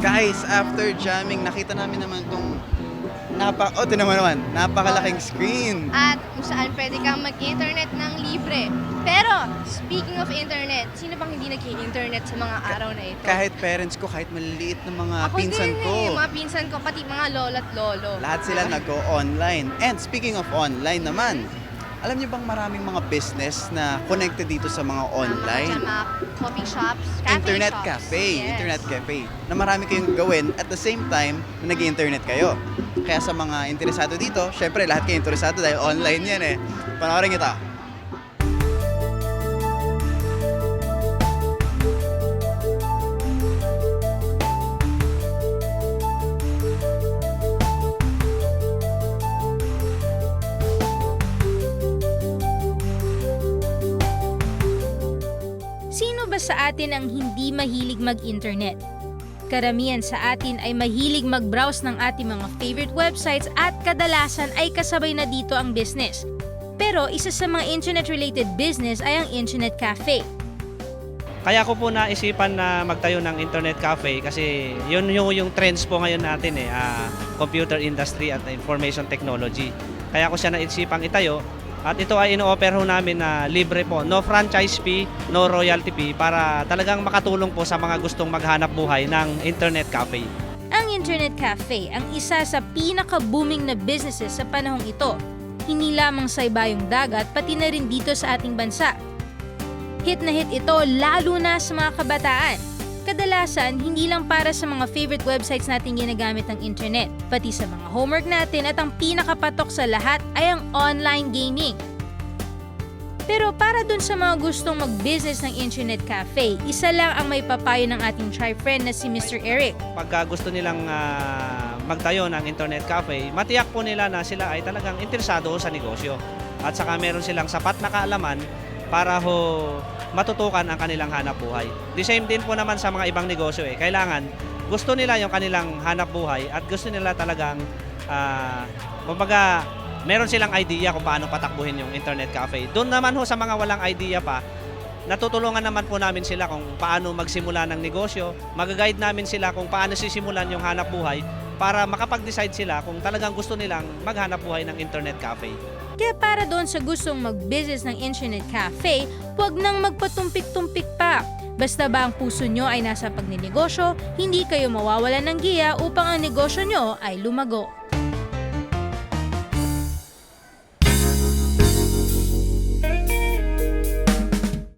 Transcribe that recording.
Nice! After jamming, nakita namin naman itong napa... Oh, tinan mo naman. Napakalaking screen. At kung saan pwede kang mag-internet ng libre. Pero, speaking of internet, sino bang hindi nag-internet sa mga araw na ito? Kahit parents ko, kahit maliliit na mga Ako pinsan din ko. eh, mga pinsan ko, pati mga lola't lolo. Lahat sila nag-online. And speaking of online naman, alam niyo bang maraming mga business na connected dito sa mga online? Mga, coffee shops, cafe internet shops. cafe, Yes. internet cafe, na marami kayong gawin at the same time na nag-internet kayo. Kaya sa mga interesado dito, syempre lahat kayo interesado dahil online yan eh. Panoorin kita. Sa atin ang hindi mahilig mag-internet? Karamihan sa atin ay mahilig mag-browse ng ating mga favorite websites at kadalasan ay kasabay na dito ang business. Pero isa sa mga internet-related business ay ang internet cafe. Kaya ko po naisipan na magtayo ng internet cafe kasi yun yung, yung trends po ngayon natin eh, ah, computer industry at information technology. Kaya ko siya naisipang itayo at ito ay ino-offer ho namin na libre po, no franchise fee, no royalty fee para talagang makatulong po sa mga gustong maghanap buhay ng internet cafe. Ang internet cafe ang isa sa pinaka-booming na businesses sa panahong ito. Hindi lamang sa ibayong dagat, pati na rin dito sa ating bansa. Hit na hit ito lalo na sa mga kabataan. Kadalasan, hindi lang para sa mga favorite websites natin ginagamit ng internet, pati sa mga homework natin at ang pinakapatok sa lahat ay ang online gaming. Pero para dun sa mga gustong mag-business ng internet cafe, isa lang ang may papayo ng ating tri-friend na si Mr. Eric. Pagka gusto nilang ah, magtayo ng internet cafe, matiyak po nila na sila ay talagang interesado sa negosyo. At saka meron silang sapat na kaalaman para ho matutukan ang kanilang hanap buhay. The same din po naman sa mga ibang negosyo eh. Kailangan gusto nila yung kanilang hanap buhay at gusto nila talagang ah, kumbaga meron silang idea kung paano patakbuhin yung internet cafe. Doon naman ho sa mga walang idea pa, natutulungan naman po namin sila kung paano magsimula ng negosyo, mag-guide namin sila kung paano sisimulan yung hanap buhay para makapag-decide sila kung talagang gusto nilang maghanap buhay ng internet cafe. Kaya para doon sa gustong mag-business ng internet cafe, huwag nang magpatumpik-tumpik pa. Basta ba ang puso nyo ay nasa pagninegosyo, hindi kayo mawawalan ng giya upang ang negosyo nyo ay lumago.